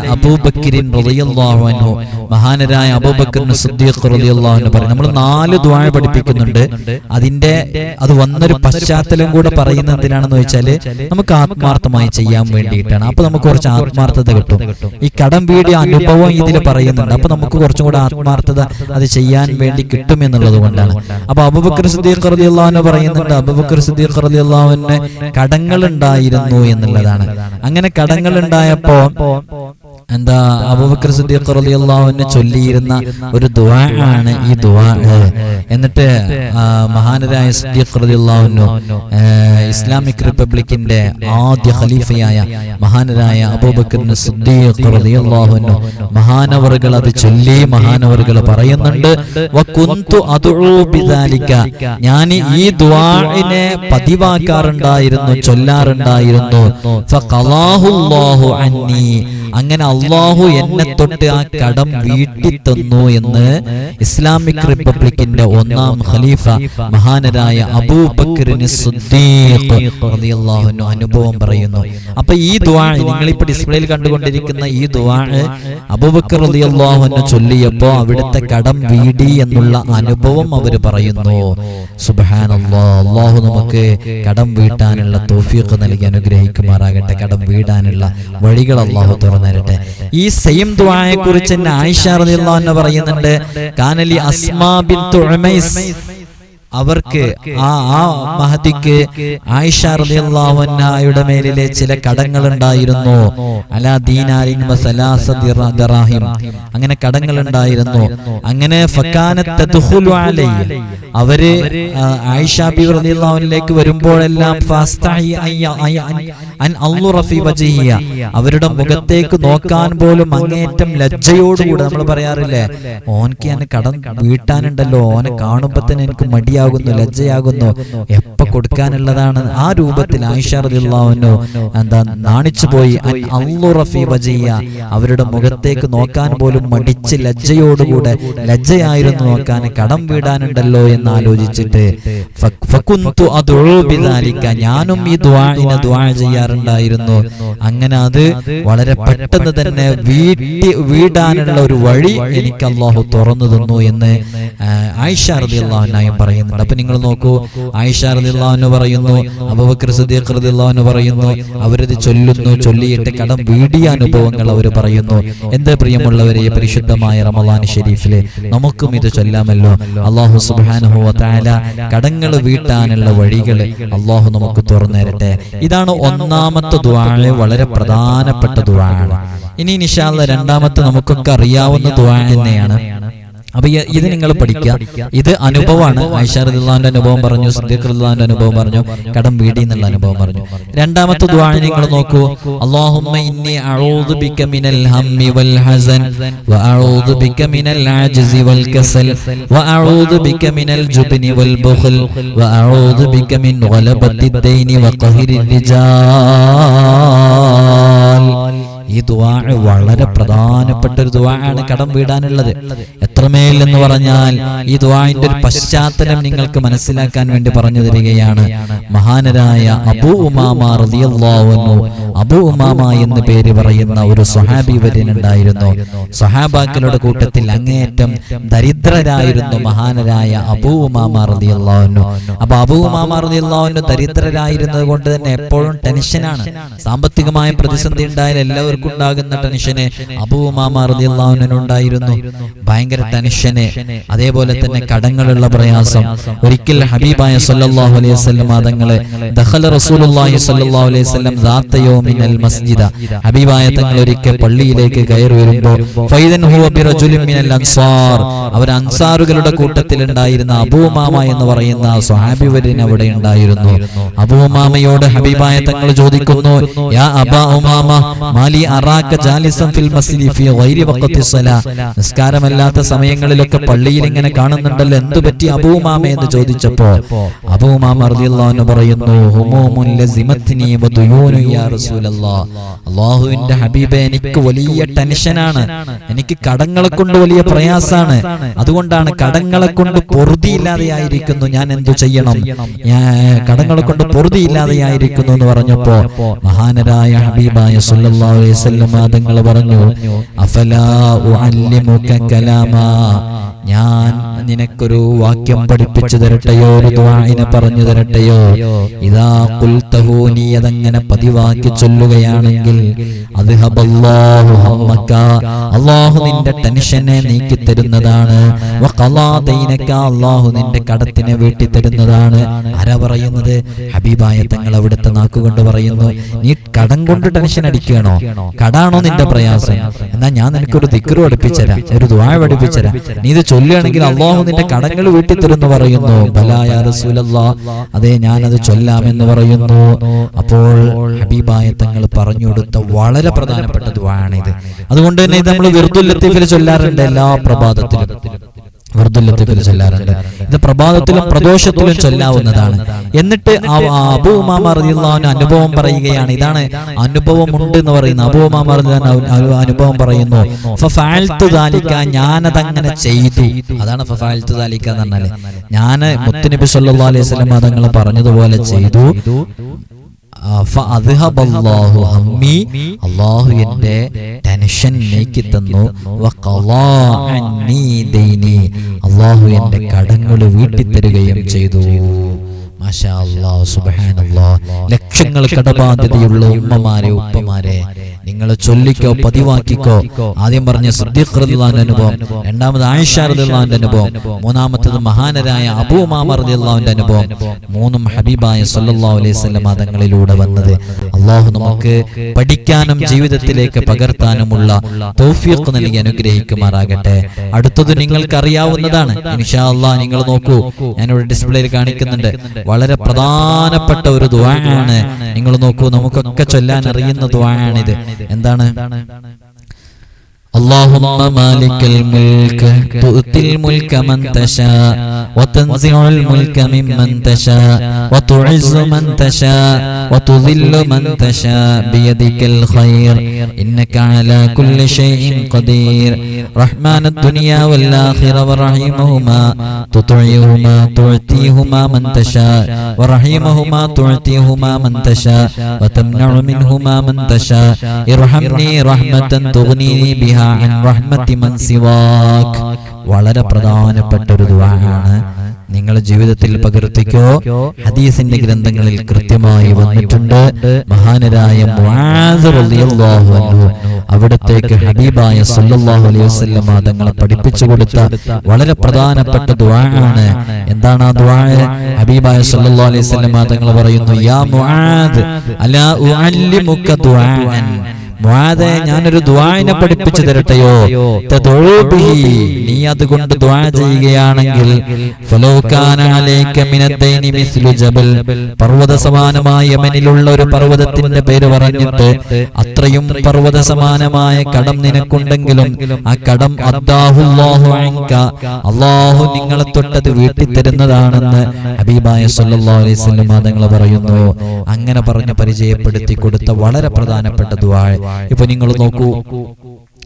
റളിയല്ലാഹു മഹാനരായ അബൂബക്കർ സിദ്ദീഖ് റളിയല്ലാഹു പറയും. നമ്മൾ നാല് ദ്വാ പഠിപ്പിക്കുന്നുണ്ട്. അതിന്റെ അത് വന്നൊരു പശ്ചാത്തലം കൂടെ പറയുന്ന എന്തിനാണെന്ന് വെച്ചാൽ നമുക്ക് ആത്മാർത്ഥമായി ചെയ്യാൻ വേണ്ടിയിട്ടാണ്. അപ്പൊ നമുക്ക് കുറച്ച് ആത്മാർത്ഥത കിട്ടും. ഈ കടം വീടിയ അനുഭവം ഇതിൽ പറയുന്നുണ്ട്. അപ്പൊ നമുക്ക് കുറച്ചും കൂടെ ആത്മാർത്ഥത അത് ചെയ്യാൻ വേണ്ടി കിട്ടും എന്നുള്ളത് കൊണ്ടാണ്. അപ്പൊ അബുബക്കർ സിദ്ദീഖ് റളിയല്ലാഹു പറയുന്നുണ്ട്. അബുബക്കർ സിദ്ദീഖ് അള്ളാഹുവിന് കടങ്ങൾ ഉണ്ടായിരുന്നു എന്നുള്ളതാണ്. അങ്ങനെ കടങ്ങൾ ഉണ്ടായപ്പോ എന്താ അബൂബക്കർ സിദ്ദീഖ് റളിയല്ലാഹുവിനെ ചൊല്ലിയിരുന്ന ഒരു ദുആ ആണ് ഈ ദുആ. എന്നിട്ട് മഹാനരായ സിദ്ദീഖ് റളിയല്ലാഹുവിനു ഇസ്ലാമിക് റിപ്പബ്ലിക്കിന്റെ ആദ്യ ഖലീഫയായ മഹാനരായ അബൂബക്കർ സിദ്ദീഖ് റളിയല്ലാഹുവിനു മഹാനവറുകൾ അത് ചൊല്ലി മഹാനവറുകൾ പറയുന്നുണ്ട് വകുന്തു അദുഉ ഞാൻ ഈ ദുആഇനെ പതിവാക്കാറുണ്ടായിരുന്നു ചൊല്ലാറുണ്ടായിരുന്നു. ഫഖലാഹുല്ലാഹു അന്നി. അങ്ങനെ അള്ളാഹു എന്നെ തൊട്ട് ആ കടം വീട്ടി തന്നു എന്ന് ഇസ്ലാമിക് റിപ്പബ്ലിക്കിന്റെ ഒന്നാം ഖലീഫ മഹാനരായ അബൂബക്കറിന് അനുഭവം പറയുന്നു. അപ്പൊ ഈ ദുആ നിങ്ങളിപ്പോ ഡിസ്പ്ലേയിൽ കണ്ടുകൊണ്ടിരിക്കുന്ന ഈ ദുആ അബൂബക്കർ റളിയല്ലാഹു അൻഹു ചൊല്ലിയപ്പോ അവിടുത്തെ കടം വീടി എന്നുള്ള അനുഭവം അവർ പറയുന്നു. സുബ്ഹാനല്ലാഹ് അള്ളാഹു നമുക്ക് കടം വീട്ടാനുള്ള തോഫിയൊക്കെ നൽകി അനുഗ്രഹിക്കുമാറാകട്ടെ കടം വീടാനുള്ള വഴികൾ അള്ളാഹു തുറന്നരട്ടെ ഈ സെയിം ദുആയെ കുറിച്ച് ആയിഷ റളിയല്ലാഹു അൻഹ പറയുന്നുണ്ട് കാനലി അസ്മാ ബിൻ അവർക്ക് ആ ആ മഹതിക്ക് ആയിഷ മേലിലെ ചില കടങ്ങൾ ഉണ്ടായിരുന്നു. അലാ ദീനാരിൻ വസലാസ ദിറ- ദറാഹിം. അങ്ങനെ കടങ്ങൾ ഉണ്ടായിരുന്നു. അങ്ങനെ അവർ ആയിഷ ബി റളിയല്ലാഹുവിലേക്ക് വരുമ്പോഴെല്ലാം. അവരുടെ മുഖത്തേക്ക് നോക്കാൻ പോലും അങ്ങേറ്റം ലജ്ജയോടുകൂടെ നമ്മൾ പറയാറില്ലേ? ഓനക്ക് ഞാൻ കടം വീട്ടാനുണ്ടല്ലോ. ഓനെ കാണുമ്പോ തന്നെ എനിക്ക് മടിയാകുന്നു ലജ്ജയാകുന്നു. എപ്പ കൊടുക്കാനുള്ളതാണ് ആ രൂപത്തിൽ ആയിഷ റളിയല്ലാഹു എന്താ നാണിച്ചു പോയി ഫി അവരുടെ മുഖത്തേക്ക് നോക്കാൻ പോലും മടിച്ച് ലജ്ജയോടുകൂടെ ലജ്ജയായിരുന്നു നോക്കാൻ കടം വീടാനുണ്ടല്ലോ എന്ന് ആലോചിച്ചിട്ട്. ഞാനും ഈ ദ്വാഴിനെ ദുആ ചെയ്യാറുണ്ടായിരുന്നു. അങ്ങനെ അത് വളരെ പെട്ടെന്ന് തന്നെ വീട്ടി വീടാനുള്ള ഒരു വഴി എനിക്ക് അള്ളാഹു തുറന്നു തന്നു എന്ന് ആയിഷ റളിയല്ലാഹു പറയുന്നു. പറയുന്നുണ്ട് അപ്പൊ നിങ്ങൾ നോക്കൂ ആയിഷ പറയുന്നു അബൂബക്കർ സിദ്ദീഖ് പറയുന്നു അവരത് ചൊല്ലുന്നു ചൊല്ലിയിട്ട് കടം വീടിയ അനുഭവങ്ങൾ അവർ പറയുന്നു. എന്ത് പ്രിയമുള്ളവരെ പരിശുദ്ധമായ റമദാൻ ഷെരീഫിലെ നമുക്കും ഇത് ചൊല്ലാമല്ലോ. അള്ളാഹു തആല കടങ്ങൾ വീട്ടാനുള്ള വഴികൾ അള്ളാഹു നമുക്ക് തുറന്നേരട്ടെ. ഇതാണ് ഒന്നാമത്തെ ദുആ വളരെ പ്രധാനപ്പെട്ട ദുആ ആണ്. ഇനി നിഷാല്ല രണ്ടാമത്തെ നമുക്കൊക്കെ അറിയാവുന്ന ദുആ തന്നെയാണ്. അപ്പൊ ഇത് നിങ്ങൾ പഠിക്കുക. ഇത് അനുഭവമാണ്. ഐഷാറുദ്ദാന്റെ അനുഭവം പറഞ്ഞു സിദ്ദീഖുദ്ദാന്റെ അനുഭവം പറഞ്ഞു കടം വീടി എന്നുള്ള അനുഭവം പറഞ്ഞു. രണ്ടാമത്തെ ദുആ നിങ്ങൾ നോക്കൂ. അല്ലാഹുമ്മ ഇന്നി അഊദു ബിക മിനൽ ഹമ്മി വൽ ഹസൻ വഅഊദു ബിക മിനൽ വൽ കസൽ വഅഊദു ബിക മിനൽ ജുബ്നി വൽ ബുഖൽ അഊദു ബിക മിൻ ഗലബത്തി ദൈനി റിജാൽ. ഈ ദുആ വളരെ പ്രധാനപ്പെട്ട ഒരു ദുആ ആണ് കടം വീടാനുള്ളത്. എത്രമേൽ എന്ന് പറഞ്ഞാൽ ഈ ദ്വാന്റെ ഒരു പശ്ചാത്തലം നിങ്ങൾക്ക് മനസ്സിലാക്കാൻ വേണ്ടി പറഞ്ഞു തരികയാണ്. മഹാനരായ അബു ഉമാമ അബു ഉമാമ എന്ന് പേര് പറയുന്ന ഒരു സ്വഹാബി വര്യനുണ്ടായിരുന്നു സ്വഹാബാക്കളുടെ കൂട്ടത്തിൽ അങ്ങേയറ്റം ദരിദ്രരായിരുന്നു മഹാനരായ അബു ഉമാമ റളിയല്ലാഹു അപ്പൊ അബു ഉമാമ റളിയല്ലാഹു ദരിദ്രരായിരുന്നത് കൊണ്ട് തന്നെ എപ്പോഴും ടെൻഷനാണ്. സാമ്പത്തികമായ പ്രതിസന്ധി ഉണ്ടായാൽ എല്ലാവർക്കും ഉണ്ടാകുന്ന ടെൻഷന് അബു ഉമാമ ഉണ്ടായിരുന്നു ഭയങ്കര ടെൻഷന് അതേപോലെ തന്നെ കടങ്ങളുള്ള പ്രയാസം. ഒരിക്കൽ ഹബീബായ സല്ലാഹു അലൈഹി വസല്ലം തങ്ങളെ ദഹല റസൂലുള്ളാഹി സല്ലല്ലാഹു അലൈഹി വസല്ലം മസ്ജിദ. ഹബീബായ തങ്ങൾ ഒരിക്കൽ പള്ളിയിലേക്ക് കയറി വരുമ്പോൾ ഫൈദൻ ഹുവ ബിറജുലിൻ മിനൽ അൻസാർ. അവർ അൻസാറുകളുടെ കൂട്ടത്തിൽ ഉണ്ടായിരുന്ന അബൂമാമ എന്ന് പറയുന്ന സ്വഹാബി വര്യൻ അവിടെ ഉണ്ടായിരുന്നു. അബൂമാമയോട് ഹബീബായ തങ്ങൾ ചോദിക്കുന്നു യാ അബാ ഉമാമ മാലി അറാക ജാലിസൻ ഫിൽ മസ്ജിദി ഫി ഗൈരി വഖത്തി സ്വലാ. നിസ്കാരമല്ലാത്ത സമയങ്ങളിലൊക്കെ പള്ളിയിൽ ഇങ്ങനെ കാണുന്നുണ്ടല്ലോ എന്തു പറ്റി അബൂമാമ എന്ന് ചോദിച്ചപ്പോ അബൂമാമ റളിയല്ലാഹു പറയുന്നു ഹുമൂമുൻ ലസിമത്നി യാ റസൂലല്ലാഹ് ഹബീബേ എനിക്ക് വലിയ ടെൻഷനാണ്. എനിക്ക് കടങ്ങളെ കൊണ്ട് വലിയ പ്രയാസാണ്. അതുകൊണ്ടാണ് കടങ്ങളെ കൊണ്ട് പൊറുതിയില്ലാതെയായിരിക്കുന്നു ഞാൻ എന്തു ചെയ്യണം? കടങ്ങളെ കൊണ്ട് പൊറുതിയില്ലാതെയായിരിക്കുന്നു എന്ന് പറഞ്ഞപ്പോ മഹാനരായ ഹബീബായ സല്ലല്ലാഹു അലൈഹി വസല്ലം പറഞ്ഞു അഫലാ കലാമാ ഞാൻ നിനക്കൊരു വാക്യം പഠിപ്പിച്ചു തരട്ടെയോ ഒരു ദ്വായിനെ പറഞ്ഞു തരട്ടെയോ? ഇതാ കുൽത്തഹു നീ അതങ്ങനെ പതിവാക്കി ചൊല്ലുകയാണെങ്കിൽ ഹമ്മക അല്ലാഹു നിന്റെ ടെൻഷനെ നീക്കി തരുന്നതാണ്. അള്ളാഹു നിന്റെ കടത്തിനെ വീട്ടി തരുന്നതാണ്. ആരാ പറയുന്നത്? ഹബീബായ തങ്ങൾ അവിടുത്തെ നാക്കുകൊണ്ട് പറയുന്നു നീ കടം കൊണ്ട് ടെൻഷൻ അടിക്കുകയാണോ? കടാണോ നിന്റെ പ്രയാസം? എന്നാ ഞാൻ നിനക്കൊരു ദിക്റ് പഠിപ്പിച്ചരാം ഒരു ദ്വാ പഠിപ്പിച്ചരാം നീ ഇത് ചൊല്ലുകയാണെങ്കിൽ അള്ളാഹു നിന്റെ കടങ്ങൾ വീട്ടിൽ തരുന്നു പറയുന്നു. ബലായ റസൂലല്ലാ. അതെ ഞാനത് ചൊല്ലാമെന്ന് പറയുന്നു. അപ്പോൾ ഹബീബായ തങ്ങൾ പറഞ്ഞു കൊടുത്ത വളരെ പ്രധാനപ്പെട്ട ദ്വാണിത് അതുകൊണ്ട് തന്നെ ഇത് നമ്മൾ വിർദുൽ ലത്തീഫിൽ ചൊല്ലാറുണ്ട് എല്ലാ പ്രഭാതത്തിലും. വെറുതുല്ലത്തിൽ ചൊല്ലാറുണ്ട്. ഇത് പ്രഭാതത്തിലും പ്രദോഷത്തിലും ചൊല്ലാവുന്നതാണ്. എന്നിട്ട് അബൂ ഉമാമ റളിയല്ലാഹു അനുഭവം പറയുകയാണ്. ഇതാണ് അനുഭവം ഉണ്ട് എന്ന് പറയുന്ന അബൂ ഉമാമ റളിയല്ലാഹു അൻഹു ഒരു അനുഭവം പറയുന്നു. ഞാനതങ്ങനെ ചെയ്തു. അതാണ് ഫഫഅൽതു ദാലിക എന്ന് പറഞ്ഞാൽ. ഞാൻ മുത്തുനബി സല്ലാ അലൈഹി സ്വലം തങ്ങൾ പറഞ്ഞതുപോലെ ചെയ്തു. അള്ളാഹു ഹമ്മി എന്റെ നീക്കി തന്നു അള്ളാഹു എന്റെ കടങ്ങൾ വീട്ടി തരുകയും ചെയ്തു. ലക്ഷങ്ങൾ കടബാധ്യതയുള്ള ഉമ്മമാരെ ഉപ്പമാരെ. നിങ്ങൾ ചൊല്ലിക്കോ പതിവാക്കിക്കോ. ആദ്യം പറഞ്ഞ സിദ്ദീഖ് റളിയല്ലാഹു അനുഭവം രണ്ടാമത് ആയിഷ റളിയല്ലാഹു അനുഭവം മൂന്നാമത്തത് മഹാനരായ അബൂ ഉമാമ റളിയല്ലാഹു അനുഭവം മൂന്നും ഹബീബായ സല്ലല്ലാഹു അലൈഹി വസല്ലം മതങ്ങളിലൂടെ വന്നത്. അള്ളാഹു നമുക്ക് പഠിക്കാനും ജീവിതത്തിലേക്ക് പകർത്താനുമുള്ള തോഫിയൊക്കെ നൽകി അനുഗ്രഹിക്കുമാറാകട്ടെ. അടുത്തത് നിങ്ങൾക്ക് അറിയാവുന്നതാണ്. ഇൻഷാ അള്ളാഹ് നിങ്ങൾ നോക്കൂ. ഞാനിവിടെ ഡിസ്പ്ലേയിൽ കാണിക്കുന്നുണ്ട്. വളരെ പ്രധാനപ്പെട്ട ഒരു ദ്വാണ് നിങ്ങൾ നോക്കൂ. നമുക്കൊക്കെ ചൊല്ലാൻ അറിയുന്ന ദ്വാണിത് എന്താണ് اللهم مالك الملك تؤتي الملك من تشاء وتنزع الملك ممن تشاء وتعز من تشاء وتذل من تشاء بيدك الخير إنك على كل شيء قدير رحمن الدنيا والآخرة ورحيمهما تطعيهما تعطيهما من تشاء ورحيمهما تعطيهما من تشاء وتمنع منهما من تشاء ارحمني رحمة تغنيني بها عن رحمة من سواك വളരെ പ്രധാനപ്പെട്ട ഒരു ദുആണ് നിങ്ങൾ ജീവിതത്തിൽ പകർത്തിക്കോ? ഹദീസിന്റെ ഗ്രന്ഥങ്ങളിൽ കൃത്യമായി വന്നിട്ടുണ്ട്. മഹാനരായ അവിടത്തേക്ക് ഹബീബായ സല്ലല്ലാഹു അലൈഹി വസല്ലം തങ്ങളെ പഠിപ്പിച്ചു കൊടുത്ത വളരെ പ്രധാനപ്പെട്ട ദുആണ് എന്താണ് ആ ദുആ? ഹബീബായ സല്ലല്ലാഹു അലൈഹി വസല്ലം തങ്ങൾ പറയുന്നു യാ മുആദ് അലാ ഉഅല്ലിമുക ദുആൻ. മുആദേ ഞാനൊരു ദുആനെ പഠിപ്പിച്ചു തരട്ടെയോ തദഉ ബിഹി നീ അതുകൊണ്ട് ദുആ ചെയ്യുകയാണെങ്കിൽ ഫലോ കാന അലൈക മിനദ്ദൈനി മിസ്ലു ജബൽ. പർവത സമാനമായ യമനിലുള്ള ഒരു പർവതത്തിന്റെ പേര് പറഞ്ഞിട്ട് അത്രയും പർവത സമാനമായ കടം നിനക്കുണ്ടെങ്കിലും ആ കടം അദ്ദാഹുല്ലാഹു അൻക. അല്ലാഹു നിങ്ങളെ തൊട്ടത് വീട്ടി തരുന്നതാണെന്ന് ഹബീബായ സല്ലല്ലാഹു അലൈഹി വസല്ലം തങ്ങൾ പറയുന്നു. അങ്ങനെ പറഞ്ഞ് പരിചയപ്പെടുത്തി കൊടുത്ത വളരെ പ്രധാനപ്പെട്ട ദുആ ഇപ്പൊ നിങ്ങൾ നോക്കൂ.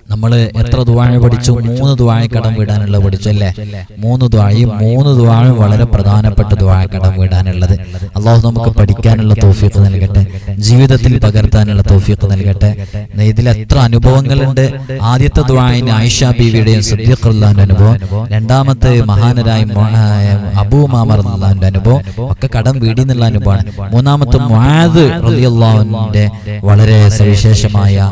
നമ്മൾ എത്ര ദ്വാഴ പഠിച്ചു? മൂന്ന് ദ്വാഴ കടം വീടാനുള്ള പഠിച്ചു അല്ലേ? മൂന്ന് ദ്വാഴയും മൂന്ന് ദ്വാഴും വളരെ പ്രധാനപ്പെട്ട ദ്വാഴ കടം വീടാനുള്ളത്. അള്ളാഹു നമുക്ക് പഠിക്കാനുള്ള തോഫിയൊക്കെ നൽകട്ടെ? ജീവിതത്തിൽ പകർത്താനുള്ള തോഫിയൊക്കെ നൽകട്ടെ? ഇതിൽ എത്ര അനുഭവങ്ങളുണ്ട്? ആദ്യത്തെ ദ്വാഴിന് ആയിഷ ബീവിയുടെയും സദ്യഖുല്ലാന്റെ അനുഭവം. രണ്ടാമത്തെ മഹാനരായ അബൂ മാമർ അള്ളാന്റെ അനുഭവം. ഒക്കെ കടം വീടി എന്നുള്ള അനുഭവമാണ്. മൂന്നാമത്തെ വളരെ സവിശേഷമായ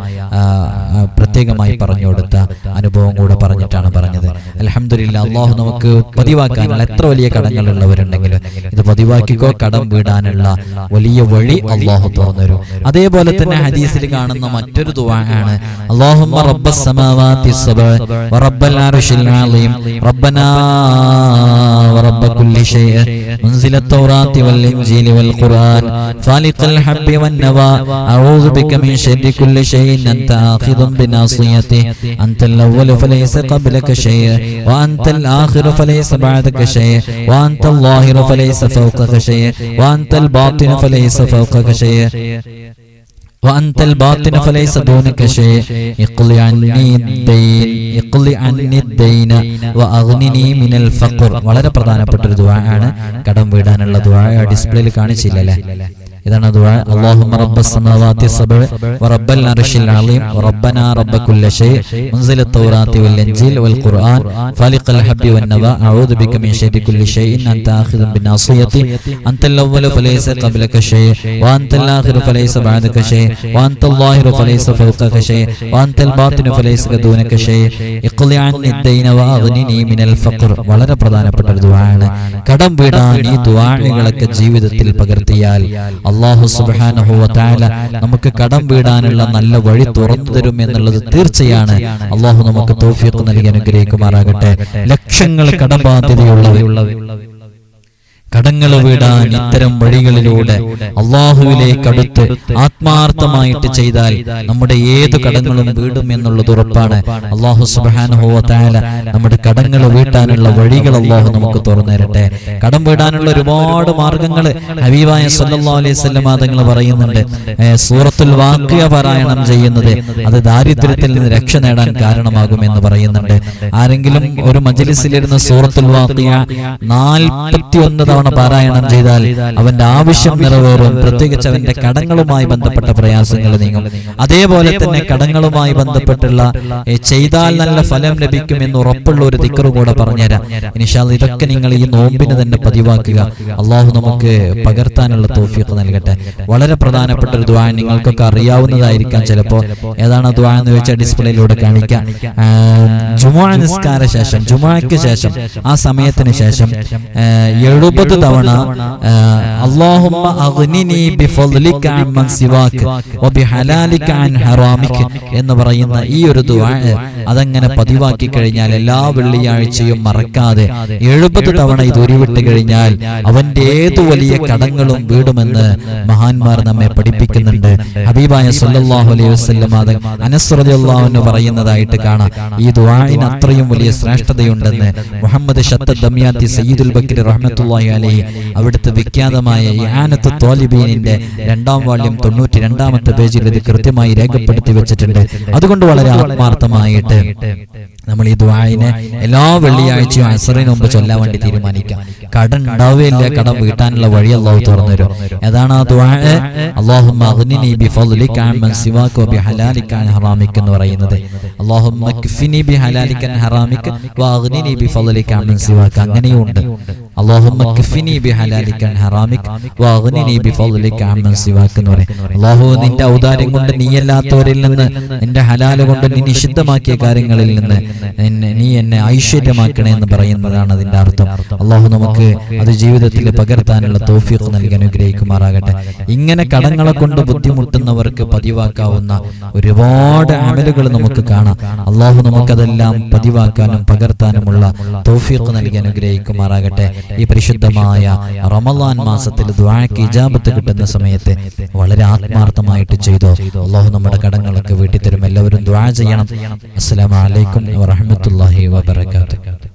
പ്രത്യേകമായി പറഞ്ഞു കൊടുത്ത അനുഭവം കൂടെ പറഞ്ഞിട്ടാണ് പറഞ്ഞത് അലഹമില്ല അള്ളാഹു നമുക്ക് പതിവാക്കാനുള്ള എത്ര വലിയ കടങ്ങളുള്ളവരുണ്ടെങ്കിലും ഇത് പതിവാക്കിക്കോ കടം വീടാനുള്ള വലിയ വഴി അള്ളാഹു തുറന്നുതരും അതേപോലെ തന്നെ ഹദീസിൽ കാണുന്ന മറ്റൊരു ദുആണ് അല്ലാഹുമ്മ റബ്ബസ് സമാവാതി സബഅ വറബ്ബൽ അർശിൽ അളീം റബ്ബനാ ورب كل شيء منزل التوراة والإنجيل والقرآن فالق الحب والنوى أعوذ بك من شر كل شيء أنت آخذ بناصيته أنت الأول فليس قبلك شيء وأنت الآخر فليس بعدك شيء وأنت الظاهر فليس فوقك شيء وأنت الباطن فليس فوقك شيء وأنت الباطن فليس دونك شيء اقض عني الدين اقض عني الدين وأغنني من الفقر വളരെ പ്രധാനപ്പെട്ട ഒരു ദുആ ആണ് കടം വീടാനുള്ള ദുആ ഡിസ്പ്ലേയിൽ കാണിച്ചില്ലല്ലേ ഇതാണ് ദുആ. അല്ലാഹുമ്മ റബ്ബസ് സമാവാതി സബ്അ വറബ്ബൽ അർശിൽ അളീം റബ്ബനാ റബ്ബ കുല്ല ശൈഇ വൽ ഇൻജീൽ വൽ ഖുർആൻ. ഫാലിഖൽ ഹബ്ബി വൻ നബ അഊദു ബിക മിൻ ശർരി കുല്ലി ശൈഇൻ അൻത ആഖിദുൻ ബിനാസിയതി അൻതൽ അവ്വലു ഫലൈസ ഖബ്ലക ശൈഇ വഅൻതൽ ആഖിറു ഫലൈസ ബഅദക ശൈഇ വഅൻതൽ ظാഹിറു ഫലൈസ ഫൗഖക ശൈഇ വഅൻതൽ ബാത്തിനു ഫലൈസ ദൂനക ശൈഇ ഇഖ്ലി അൻനി ദൈന വഅഗ്നിനി മിനൽ ഫഖർ. വളരെ പ്രധാനപ്പെട്ട ഒരു ദുആ കടം വീടാൻ ഈ ദുആകളൊക്കെ ജീവിതത്തിൽ പകർത്തിയാൽ അള്ളാഹു വ നമുക്ക് കടം വീടാനുള്ള നല്ല വഴി തുറന്നു തരും എന്നുള്ളത് തീർച്ചയാണ്. അള്ളാഹു നമുക്ക് തോഫിയൊക്കെ നൽകി അനുഗ്രഹിക്കുമാറാകട്ടെ. ലക്ഷങ്ങൾ കടബാധ്യതയുള്ളവർ കടങ്ങൾ വിടാൻ ഇത്തരം വഴികളിലൂടെ അള്ളാഹുവിലേക്ക് അടുത്ത് ആത്മാർത്ഥമായിട്ട് ചെയ്താൽ നമ്മുടെ ഏത് കടങ്ങളും വീടും എന്നുള്ളത് ഉറപ്പാണ്. അള്ളാഹു സുബാന നമ്മുടെ കടങ്ങൾ വീട്ടാനുള്ള വഴികൾ അള്ളാഹു നമുക്ക് തുറന്നേരട്ടെ കടം വീടാനുള്ള ഒരുപാട് മാർഗങ്ങൾ ഹബീബായ സല്ലല്ലാഹു അലൈഹി പറയുന്നുണ്ട്. സൂറത്തുൽ വാക്യ പാരായണം ചെയ്യുന്നത് അത് ദാരിദ്ര്യത്തിൽ നിന്ന് രക്ഷ നേടാൻ കാരണമാകുമെന്ന് പറയുന്നുണ്ട്. ആരെങ്കിലും ഒരു മജലിസിലിരുന്ന് സൂറത്തുൽ വാക്യ നാൽപ്പത്തി ഒന്ന് തവണ പാരായണം ചെയ്താൽ അവന്റെ ആവശ്യം നിറവേറും പ്രത്യേകിച്ച് അവന്റെ കടങ്ങളുമായി ബന്ധപ്പെട്ട പ്രയാസങ്ങൾ നീങ്ങും. അതേപോലെ തന്നെ കടങ്ങളുമായി ബന്ധപ്പെട്ടുള്ള ചെയ്താൽ നല്ല ഫലം ലഭിക്കും എന്ന് ഉറപ്പുള്ള ഒരു ദിക്കറ് കൂടെ പറഞ്ഞുതരാം. ഇനിഷാൽ ഇതൊക്കെ നിങ്ങൾ ഈ നോമ്പിന് തന്നെ പതിവാക്കുക. അള്ളാഹു നമുക്ക് പകർത്താനുള്ള തോഫിയൊക്കെ നൽകട്ടെ. വളരെ പ്രധാനപ്പെട്ട ഒരു ദ്വാൻ നിങ്ങൾക്കൊക്കെ അറിയാവുന്നതായിരിക്കാം ചിലപ്പോൾ. ഏതാണ് ദ്വാ എന്ന് വെച്ചാൽ ഡിസ്പ്ലേയിലൂടെ കാണിക്കാം. ജുമാ നിസ്കാര ശേഷം. ജുമാക്ക് ശേഷം. ആ സമയത്തിന് ശേഷം എഴുപത് തവണ അൻ ഹറാമിക് എന്ന് പറയുന്ന ഈ ഒരു ദുആ അതങ്ങനെ പതിവാക്കി കഴിഞ്ഞാൽ എല്ലാ വെള്ളിയാഴ്ചയും മറക്കാതെ എഴുപത് തവണ ഇത് ഉരുവിട്ട് കഴിഞ്ഞാൽ അവന്റെ ഏതു വലിയ കടങ്ങളും വീടുമെന്ന് മഹാന്മാർ നമ്മെ പഠിപ്പിക്കുന്നുണ്ട്. ഹബീബായ സല്ലല്ലാഹു അലൈഹി വസല്ലം അത് അനസ് റളിയല്ലാഹു അൻഹു പറയുന്നതായിട്ട് കാണാം. ഈ ദുആഇന് അത്രയും വലിയ ശ്രേഷ്ഠതയുണ്ടെന്ന് മുഹമ്മദ് ഷത്ത ദമിയാത്തി സയ്യിദുൽ ബക്കർ റഹ്മത്തുള്ളാഹി അലൈഹി അവിടുത്തെ വിഖ്യാതമായ ആനത്ത് തോലിബീനിന്റെ രണ്ടാം വാള്യം തൊണ്ണൂറ്റി രണ്ടാമത്തെ പേജിൽ ഇത് കൃത്യമായി രേഖപ്പെടുത്തി വെച്ചിട്ടുണ്ട്. അതുകൊണ്ട് വളരെ ആത്മാർത്ഥമായിട്ട് നമ്മൾ ഈ ദ്വായിനെ എല്ലാ വെള്ളിയാഴ്ചയും അസറിന് മുമ്പ് ചൊല്ലാൻ വേണ്ടി തീരുമാനിക്കാം. കട ഉണ്ടാവുകയില്ല കടം വീട്ടാനുള്ള വഴി അള്ളാഹു തുറന്നു തരും. ഏതാണ് ആ അൻ ഹറാമിക എന്ന് പറയുന്നത്. അല്ലാഹുമ്മ അങ്ങനെയും ബിഹലാലിക അൻ കിഫിനി ബി ഹലാലിക അൻ ഹറാമിക അങ്ങനെയുണ്ട് അല്ലാഹുമ്മ ക്ഫിനി ബിഹലാലിക അൻ ഹറാമിക അമ്മൻ സിവാക എന്ന് പറയും അള്ളാഹു നിന്റെ ഔദാര്യം കൊണ്ട് നീയല്ലാത്തവരിൽ നിന്ന് നിന്റെ ഹലാല കൊണ്ട് നീ നിഷിദ്ധമാക്കിയ കാര്യങ്ങളിൽ നിന്ന് എന്നെ നീ എന്നെ ഐശ്വര്യമാക്കണേ എന്ന് പറയുന്നതാണ് അതിന്റെ അർത്ഥം. അള്ളാഹു നമുക്ക് അത് ജീവിതത്തിൽ പകർത്താനുള്ള തോഫീഖ് നൽകി അനുഗ്രഹിക്കുമാറാകട്ടെ. ഇങ്ങനെ കടങ്ങളെ കൊണ്ട് ബുദ്ധിമുട്ടുന്നവർക്ക് പതിവാക്കാവുന്ന ഒരുപാട് അമലുകൾ നമുക്ക് കാണാം. അള്ളാഹു നമുക്കതെല്ലാം പതിവാക്കാനും പകർത്താനുമുള്ള തോഫീഖ് നൽകി അനുഗ്രഹിക്കുമാറാകട്ടെ. ഈ പരിശുദ്ധമായ റമലാൻ മാസത്തിൽ ദ്വാഴയ്ക്ക് ഇജാബത്ത് കിട്ടുന്ന സമയത്ത് വളരെ ആത്മാർത്ഥമായിട്ട് ചെയ്തോ? അള്ളാഹു നമ്മുടെ കടങ്ങളൊക്കെ വീട്ടിൽ തരും എല്ലാവരും ദ്വാ ചെയ്യണം. അസ്സലാമു അലൈക്കും വറഹ്മത്തുള്ളാഹി വബറകാതുഹു.